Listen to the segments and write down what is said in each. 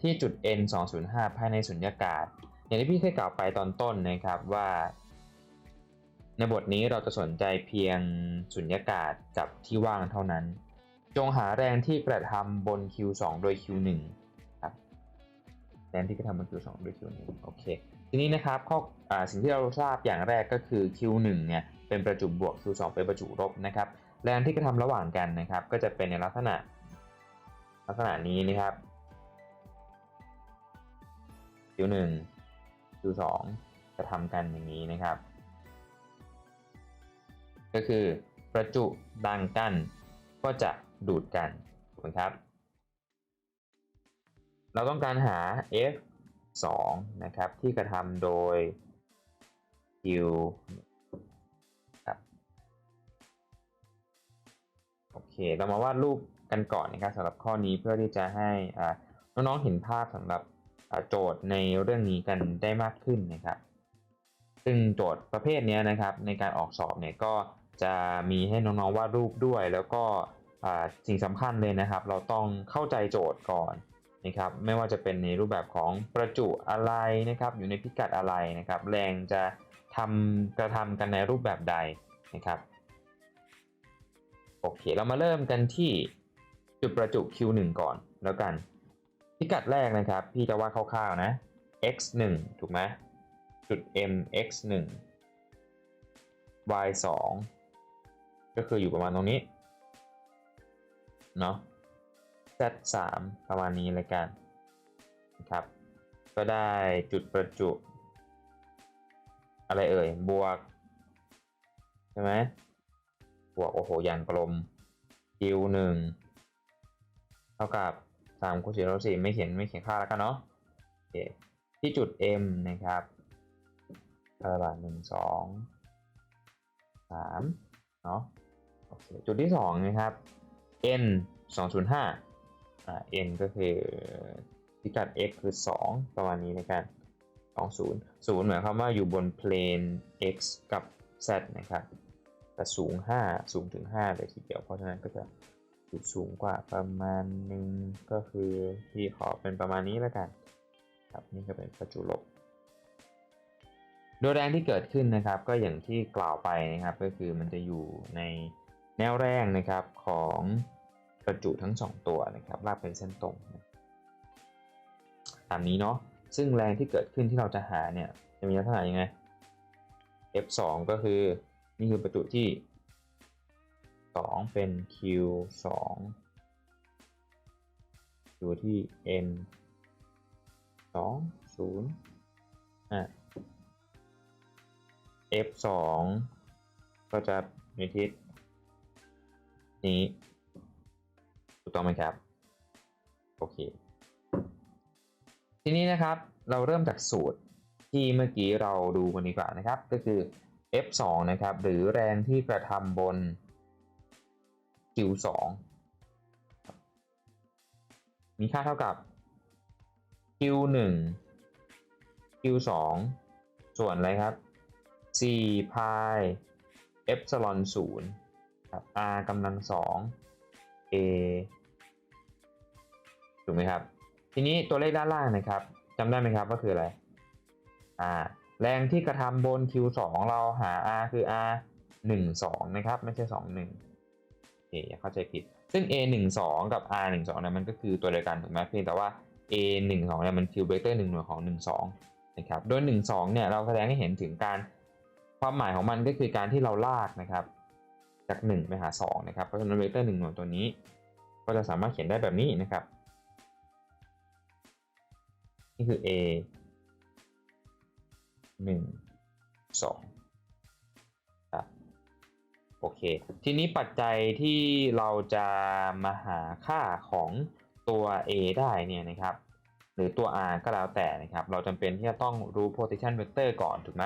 ที่จุด N 205ภายในสุญญากาศ อย่างที่พี่เคยกล่าวไปตอนต้นนะครับว่า ในบทนี้เราจะสนใจเพียงสุญญากาศกับที่ว่างเท่านั้น จงหาแรงที่กระทำบน Q2 โดย Q1 ครับแรงที่กระทำบน Q2 โดย Q1 โอเคทีนี้นะครับข้ออสิ่งที่เราทราบอย่างแรกก็คือ Q1 เนี่ยเป็นประจุบวก Q2 เป็นประจุลบนะครับแรงที่กระทำระหว่างกันนะครับ ก็จะเป็นในลักษณะลักษณะนี้นะครับ Q1 Q2 กระทำกันอย่างนี้นะครับ ก็คือประจุดังกันก็จะดูดกันถูกไหมครับ เราต้องการหา F 2นะครับ ที่กระทำโดย Q ครับโอเค เรามาวาดรูปกันก่อนนะครับสำหรับข้อนี้เพื่อที่จะให้น้องๆเห็นภาพสำหรับ โจทย์ในเรื่องนี้กันได้มากขึ้นนะครับ ซึ่งโจทย์ประเภทนี้นะครับ ในการออกสอบเนี่ยก็จะมีให้น้องๆวาดรูปด้วย แล้วก็สิ่งสำคัญเลยนะครับ เราต้องเข้าใจโจทย์ก่อนนะครับไม่ว่าจะเป็นในรูปแบบของประจุอะไรนะครับ อยู่ในพิกัดอะไรนะครับ แรงจะทำกระทำกันในรูปแบบใดนะครับโอเค เรามาเริ่มกันที่จุดประจุ Q1 ก่อนแล้วกัน พิกัดแรกนะครับ พี่จะว่าคร่าวๆนะ x 1ถูกไหมจุด m x 1 y 2ก็คืออยู่ประมาณตรงนี้เนาะ z 3ประมาณนี้เลยกันนะครับ ก็ได้จุดประจุ อะไรเอ่ย บวก ใช่ไหมบวก โอ้โหยันกลม q 1เท่ากับ 3คูณ4ลบ4ไม่เขียนไม่เขียนค่าแล้วกันเนาะโอเคที่จุด m นะครับระบาดหนึ่งสองสามเนาะโอเคจุดที่สองนะครับ n 205อ่า n ก็คือพิกัด x คือ 2 ประมาณนี้ในการ20 0หมายความว่าอยู่บนเพลน x กับ z นะครับ แต่สูง 5 สูงถึง5เลยทีเดียว เพราะฉะนั้นก็จะ อยู่สูงกว่าประมาณหนึ่งก็คือที่ขอเป็นประมาณนี้แล้วกันครับนี่ก็เป็นประจุลบโดยแรงที่เกิดขึ้นนะครับก็อย่างที่กล่าวไปนะครับก็คือมันจะอยู่ในแนวแรงนะครับของประจุทั้ง 2 ตัวนะครับลากเป็นเส้นตรงนะตามนี้เนาะซึ่งแรงที่เกิดขึ้นที่เราจะหาเนี่ยจะมีลักษณะยังไง F2 ก็คือนี่คือประจุที่ 2 เป็น Q2 อยู่ที่ N 2 0อะ F2 ก็จะในทิศนี้ถูกต้องไหมครับ โอเค ทีนี้นะครับเราเริ่มจากสูตรที่เมื่อกี้เราดูกันดีกว่านะครับ ก็คือ F2 นะครับ หรือแรงที่กระทำบน Q2 มีค่าเท่ากับ Q1 Q2 ส่วนอะไรครับ4 pi epsilon 0ครับ r กำลัง2 a ถูกไหมครับ ทีนี้ตัวเลขด้านล่างนะครับจำได้ไหมครับว่าคืออะไร อ่า แรงที่กระทำบน Q2 เราหา R คือ R 1 2นะครับ ไม่ใช่ 2 1 เคอย่าเข้าใจผิด ซึ่ง A 1 2กับ R 1 2เนี่ยมันก็คือตัวเดียวกันถูกไหมเพียงแต่ว่า A 1 2เนี่ยมันคือเวกเตอร์1หน่วยของ 1 2นะครับโดย 1 2เนี่ยเราแสดงให้เห็นถึงการความหมายของมันก็คือการที่เราลากนะครับ จาก 1 ไปหา 2 นะครับเพราะฉะนั้นเวกเตอร์1หน่วยตัวนี้ ก็จะสามารถเขียนได้แบบนี้นะครับ นี่คือ A หนึ่งสอง โอเค ทีนี้ปัจจัยที่เราจะมาหาค่าของตัว A ได้เนี่ยนะครับ หรือตัว r ก็แล้วแต่นะครับ เราจำเป็นที่จะต้องรู้ position vector ก่อนถูกไหม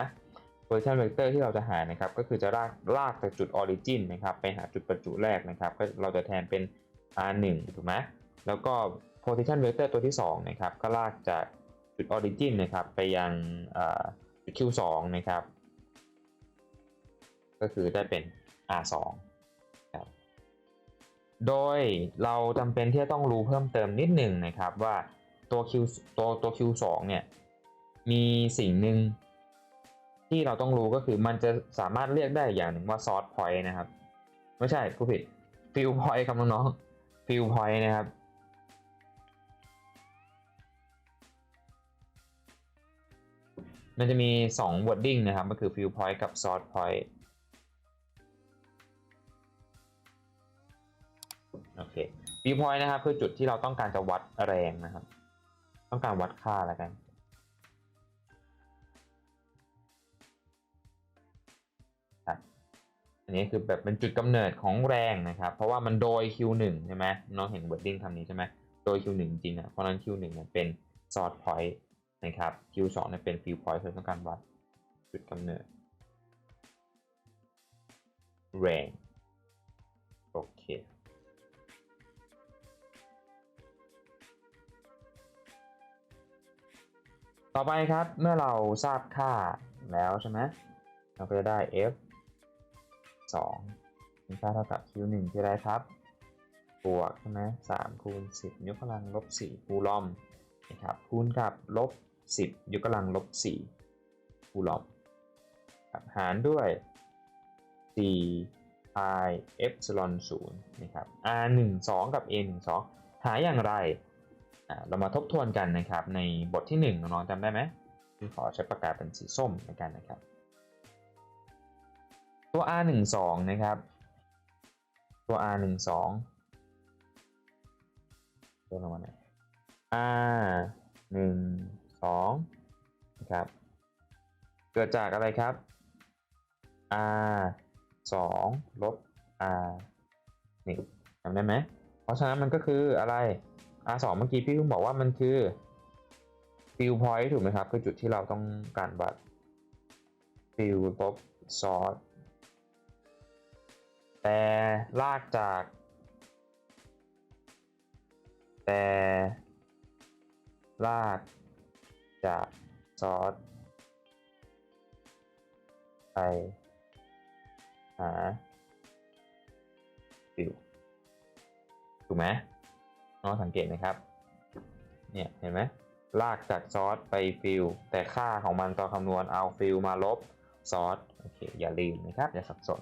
position vector ที่เราจะหานะครับ ก็คือจะลากลากจากจุด origin นะครับ ไปหาจุดประจุแรกนะครับ ก็เราจะแทนเป็น r1 ถูกไหมแล้วก็ position vector ตัวที่2นะครับ ก็ลากจากจุด origin นะครับ ไปยังจุด q2 นะครับ ก็คือได้เป็น r2 ครับโดยเราจำเป็นที่จะต้องรู้เพิ่มเติมนิดหนึ่งนะครับว่าตัว q ตัวตัว q2 เนี่ยมีสิ่งหนึ่งที่เราต้องรู้ก็คือมันจะสามารถเรียกได้อย่างหนึ่งว่า source point นะครับ ไม่ใช่ผู้ผิด fill point ครับน้องๆ fill point นะครับมันจะมี 2 wording นะครับ ก็คือ fill point กับ source point อเค fill point นะครับคือจุดที่เราต้องการจะวัดแรงนะครับ ต้องการวัดค่าแล้วกันครับอันนี้คือแบบเป็นจุดกำเนิดของแรงนะครับ เพราะว่ามันโดย Q1 ใช่ไหมน้องเห็น wording คำนี้ใช่ไหมโดย Q1 จริงๆอะเพราะนั้น Q1 เนี่ยเป็น source point นะครับ Q2 เนี่ยเป็น fill point คือต้องการวัดจุดกำเนิด แรง โอเค ต่อไปครับเมื่อเราทราบค่าแล้วใช่ไหมเราก็จะได้ f 2เป็นค่าเท่ากับ q 1ที่ไรครับ บวกใช่ไหม3คูณ10ยกกำลังลบ4คูลอมนะครับคูณกับลบ10ยกกำลังลบ4คูลอมครับหารด้วย4 pi epsilon 0นะครับ r 1 2กับ a 1 2หาอย่างไร เรามาทบทวนกันนะครับในบทที่ 1 น้องๆจำได้ไหมที่ขอใช้ปากกาเป็นสีส้มในกันนะครับ ตัว r 1 2นะครับ ตัว r 1 2ตัวลงมาหน่อย r 1 2นะครับ เกิดจากอะไรครับ r 2ลบ r 1จำได้ไหม เพราะฉะนั้นมันก็คืออะไร r 2 เมื่อกี้พี่เพิ่งบอกว่ามันคือ fill point ถูกไหมครับ คือจุดที่เราต้องการวัด fill ลบ source แต่ลากจาก แต่ลากจากซอสไปหาฟิวถูกไหม น้องสังเกตไหมครับ เนี่ยเห็นไหมลากจากซอสไปฟิลแต่ค่าของมันตอนคำนวณเอาฟิลมาลบซอสโอเคอย่าลืมนะครับ อย่าสับสน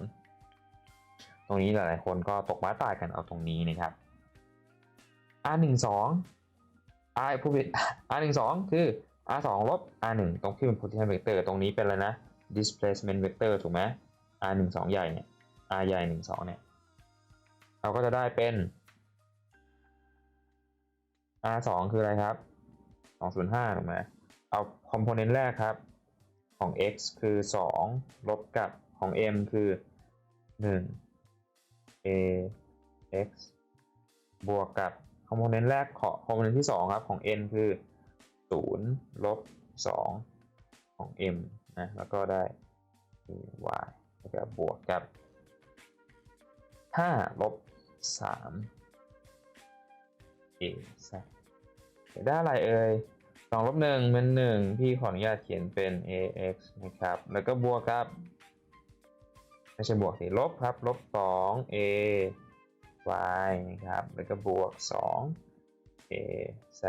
ตรงนี้หลายๆคนก็ตกม้าตายกันเอาตรงนี้นะครับ r 1 2 r ผู้ผิด r 1 2คือ r 2ลบ r 1ตรงที่เป็น position vector ตรงนี้เป็นอะไรนะ displacement vector ถูกไหม r 1 2ใหญ่เนี่ย r ใหญ่ 1 2เนี่ยเราก็จะได้เป็น r 2คืออะไรครับ205ถูกไหมเอา component แรกครับ ของ x คือ 2 ลบกับของ m คือ 1 a x บวกกับ component แรกของ component ที่ 2 ครับ ของ n คือ 0 ลบ 2 ของ m นะ แล้วก็ได้ y แล้วก็บวกกับ 5 ลบ 3 a ซะ ได้อะไรเอ่ย2ลบ1เป็น1พี่ขออนุญาตเขียนเป็น ax นะครับ แล้วก็บวกกับ ไม่ใช่บวกสิลบครับ ลบ2 a y นะครับ แล้วก็บวก2 a z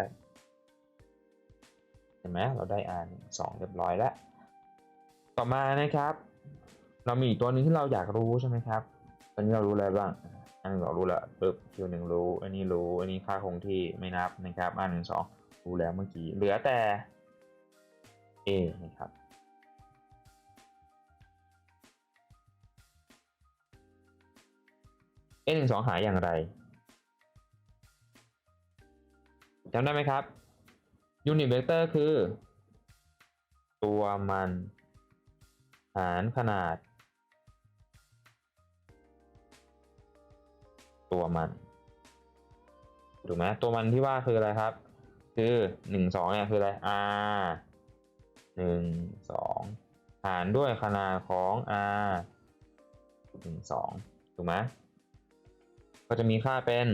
เห็นไหมเราได้ r 2เรียบร้อยแล้ว ต่อมานะครับ เรามีอีกตัวหนึ่งที่เราอยากรู้ใช่ไหมครับ ตอนนี้เรารู้อะไรบ้าง อันหนี้เรารู้แล้วปึ๊บ q หนึ่งรู้ อันนี้รู้ อันนี้ค่าคงที่ไม่นับนะครับ r หนึ่งสองรู้แล้วเมื่อกี้ เหลือแต่ a นะครับ a หนึ่งสองหายอย่างไรจำได้ไหมครับยูนิตเวกเตอร์คือ ตัวมัน หารขนาด ตัวมันถูกไหมตัวมันที่ว่าคืออะไรครับ คือหนึ่งสองเนี่ยคืออะไร r หนึ่งสองหารด้วยขนาดของ r หนึ่งสองถูกไหมก็จะมีค่าเป็น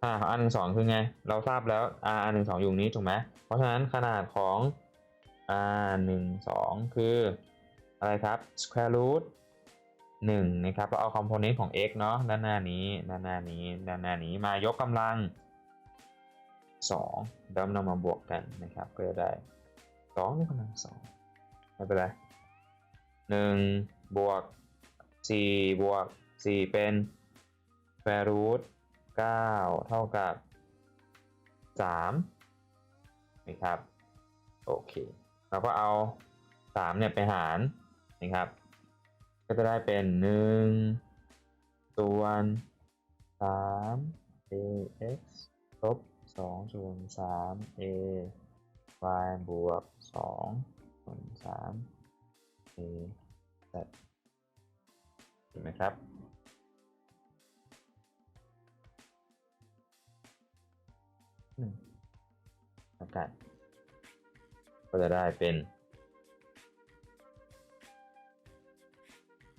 ค่าของ r หนึ่งสองคือไง เราทราบแล้ว r หนึ่งสองอยู่นี้ถูกไหมเพราะฉะนั้นขนาดของ r หนึ่งสองคืออะไรครับ square root หนึ่งนะครับเราเอาคอมโพเนนต์ของ x เนาะด้านหน้านี้ด้านหน้านี้ด้านหน้านี้มายกกำลังสองแล้วนำมาบวกกันนะครับก็จะได้สองยกกำลังสองไม่เป็นไรหนึ่งบวกสี่บวกสี่เป็น square root เก้าเท่ากับสามนะครับโอเคเราก็เอาสามเนี่ยไปหารนะครับ ก็จะได้เป็นหนึ่งส่วนสาม ax ลบสองส่วนสาม a y บวกสองส่วนสาม a z เห็นไหมครับหนึ่งแล้วกันก็จะได้เป็น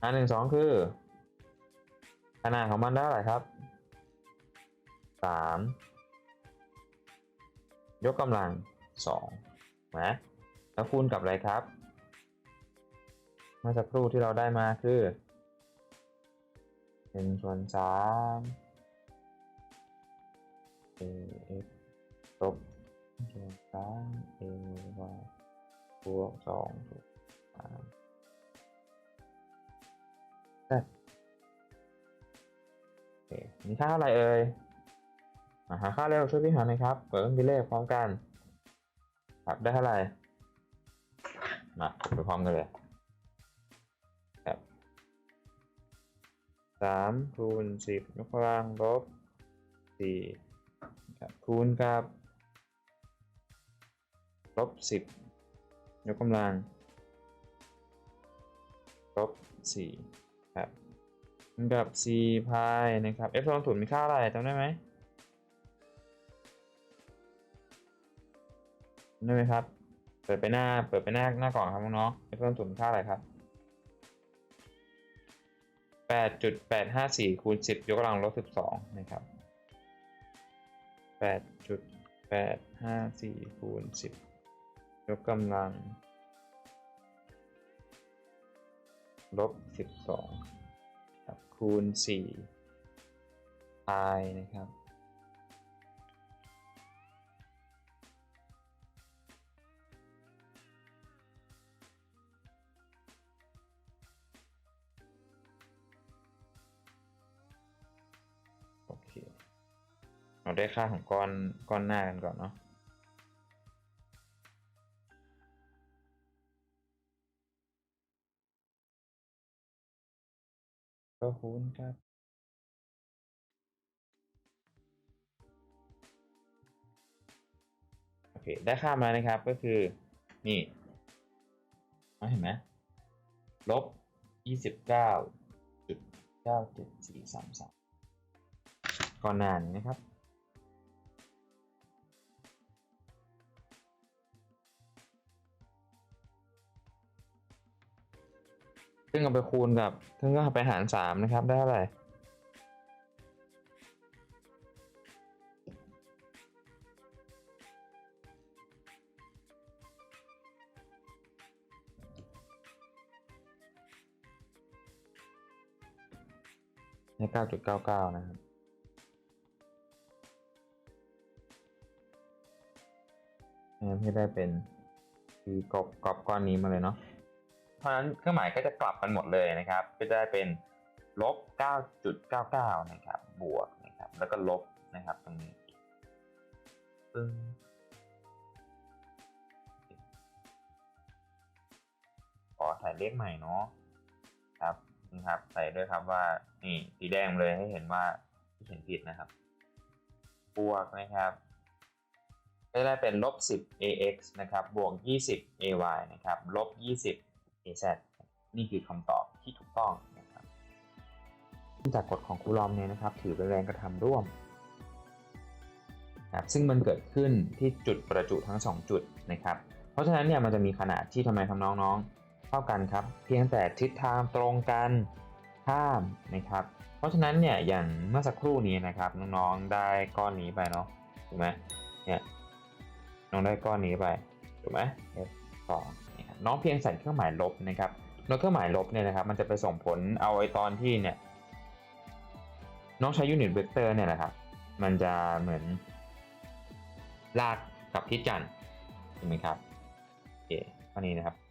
อันหนึ่งสองคือ ขนาดของมันได้ไรครับสามยกกำลังสองนะแล้วคูณกับอะไรครับ เมื่อสักครู่ที่เราได้มาคือหนึ่งส่วนสาม a x ลบส่วนสาม a y บวกสองส่วนสาม มีค่าเท่าไหร่เอ่ยมาหาค่าเร็วช่วยพี่หาหน่อยครับเปิดเครื่องคิดเลขพร้อมกัน ครับได้เท่าไหร่ มาไปพร้อมกันเลยครับสามคูณสิบยกกำลังลบสี่ครับคูณกับลบสิบยกกำลังลบสี่ ครับกับ c พายนะครับ f ลองศูนย์มีค่าอะไรจำได้ไหมได้ไหมครับ เปิดไปหน้า เปิดไปหน้าหน้ากล่อนครับน้องๆ f ลองศูนย์มีค่าอะไรครับ8.854คูณ10 ยกกำลังลบ12นะครับ8.854คูณ10 ยกกำลัง ลบ12ครับคูณ4 i นะครับ โอเค เราได้ค่าของก้อนก้อนหน้ากันก่อนเนาะ ก็คูณครับโอเคได้ค่ามานะครับก็คือ นี่เอาเห็นไหมลบยี่สิบเก้าจุดเก้าเจ็ดสี่สามสามก่อนหน้านี้นะครับ ซึ่งเอาไปคูณกับ ซึ่งก็ไปหารสามนะครับ ได้เท่าไหร่ให้เก้าจุดเก้าเก้านะครับงั้ได้เป็นคือกรอบกรอบก้อนนี้มาเลยเนาะ เพราะฉะนั้นเครื่องหมายก็จะกลับกันหมดเลยนะครับ ก็จะได้เป็นลบ 9.99 นะครับ บวกนะครับ แล้วก็ลบนะครับตรงนี้ปึ้งขอใส่เลขใหม่เนาะครับนะครับ ใส่ด้วยครับว่า นี่สีแดงเลยให้เห็นว่าที่เขียนผิดนะครับ บวกนะครับก็จะได้เป็นลบ 10 ax นะครับ บวก 20 ay นะครับ ลบ 20 az นี่คือคำตอบที่ถูกต้องนะครับจากกฎของคูลอมเนี่ยนะครับ ถือเป็นแรงกระทำร่วมนะครับซึ่งมันเกิดขึ้นที่จุดประจุทั้ง 2 จุดนะครับ เพราะฉะนั้นเนี่ยมันจะมีขนาดที่ทำไมทำน้องๆ เท่ากันครับ เพียงแต่ทิศทางตรงกันข้ามนะครับ เพราะฉะนั้นเนี่ยอย่างเมื่อสักครู่นี้นะครับน้องๆได้ก้อนนี้ไปเนาะถูกไหมเนี่ยน้องได้ก้อนนี้ไปถูกไหม f สอง น้องเพียงใส่เครื่องหมายลบนะครับโดยเครื่องหมายลบเนี่ยนะครับมันจะไปส่งผลเอาไอตอนที่เนี่ยน้องใช้ยูนิตเวกเตอร์เนี่ยนะครับมันจะเหมือนลากกับทิศจันทร์ถูกไหมครับโอเคข้อนี้นะครับ